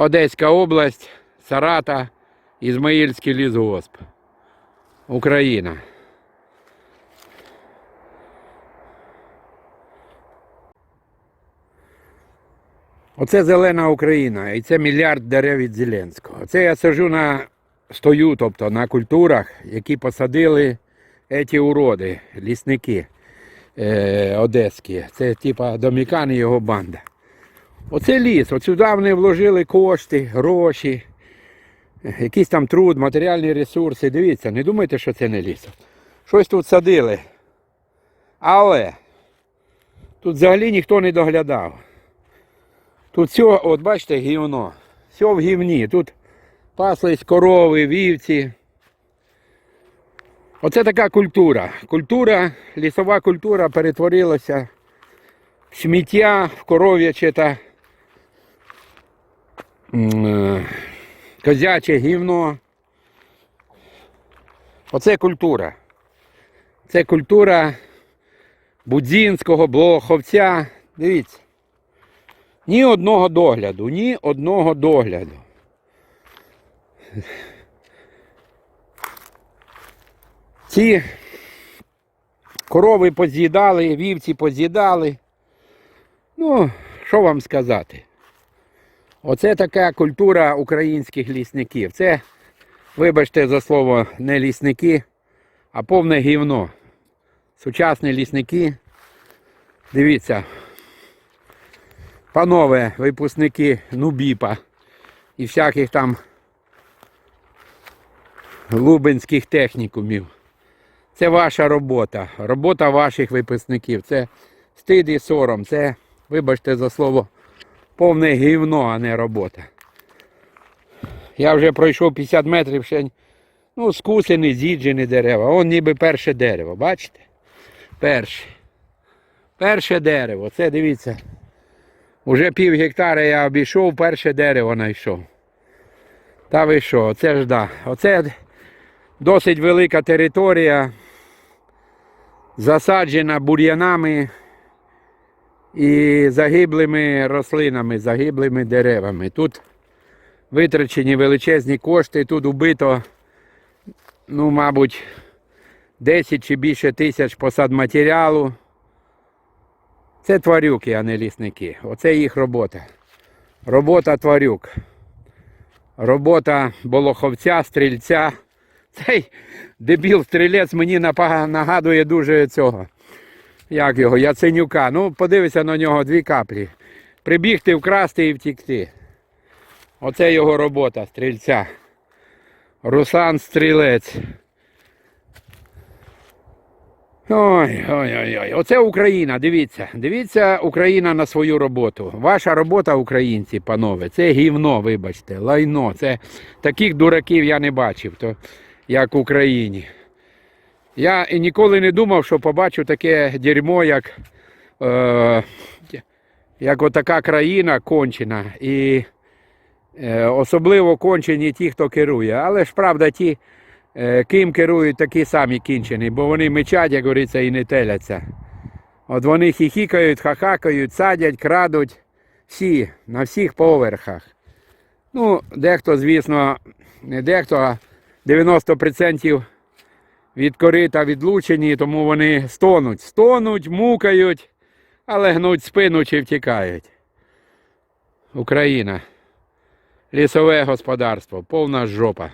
Одеська область, Сарата, Ізмаїльський лісгосп. Україна. Оце зелена Україна, і це мільярд дерев від Зеленського. Це я сижу на стою, тобто на культурах, які посадили ці уроди, лісники е, одеські. Це типа Домікан і його банда. Оце ліс. От сюди вони вложили кошти, гроші, якийсь там труд, матеріальні ресурси. Дивіться, не думайте, що це не ліс. Щось тут садили. Але тут взагалі ніхто не доглядав. Тут все, от бачите, гівно. Все в гівні. Тут паслись корови, вівці. Оце така культура. Культура, лісова культура перетворилася в сміття, в коров'яче та козяче гівно. Оце культура. Це культура Будзінського, Блоховця. Дивіться. Ні одного догляду, ні одного догляду. Ці корови поз'їдали, вівці поз'їдали. Ну, що вам сказати? Оце така культура українських лісників. Це, вибачте за слово, не лісники, а повне гівно. Сучасні лісники. Дивіться, панове випускники Нубіпа і всяких там лубенських технікумів. Це ваша робота, робота ваших випускників. Це стид і сором. Це, вибачте за слово, повне гівно, а не робота. Я вже пройшов 50 метрів ще ну, скусені, з'їджені дерева. Он ніби перше дерево, бачите? Перше. Перше дерево. Це дивіться. Уже пів гектара я обійшов, перше дерево знайшов. Та ви що, оце ж да. Оце досить велика територія, засаджена бур'янами і загиблими рослинами, загиблими деревами. Тут витрачені величезні кошти, тут убито, ну, мабуть, 10 чи більше тисяч посад матеріалу. Це тварюки, а не лісники. Оце їх робота. Робота тварюк. Робота болоховця, стрільця. Цей дебіл стрілець мені нагадує дуже цього. Як його? Яценюка. Ну, подивися на нього дві каплі. Прибігти, вкрасти і втікти. Оце його робота, стрільця. Руслан Стрілець. Ой, ой, ой, ой. Оце Україна, дивіться. Дивіться Україна на свою роботу. Ваша робота, українці, панове, це гівно, вибачте, лайно. Це таких дураків я не бачив, то, як в Україні. Я і ніколи не думав, що побачу таке дерьмо, як, е, як отака країна кончена. І е, особливо кончені ті, хто керує. Але ж правда, ті, е, ким керують, такі самі кінчені, бо вони мечать, як говориться, і не теляться. От вони хіхікають, хахакають, садять, крадуть всі, на всіх поверхах. Ну, дехто, звісно, не дехто, а 90% від корита відлучені, тому вони стонуть. Стонуть, мукають, але гнуть спину чи втікають. Україна. Лісове господарство, повна жопа.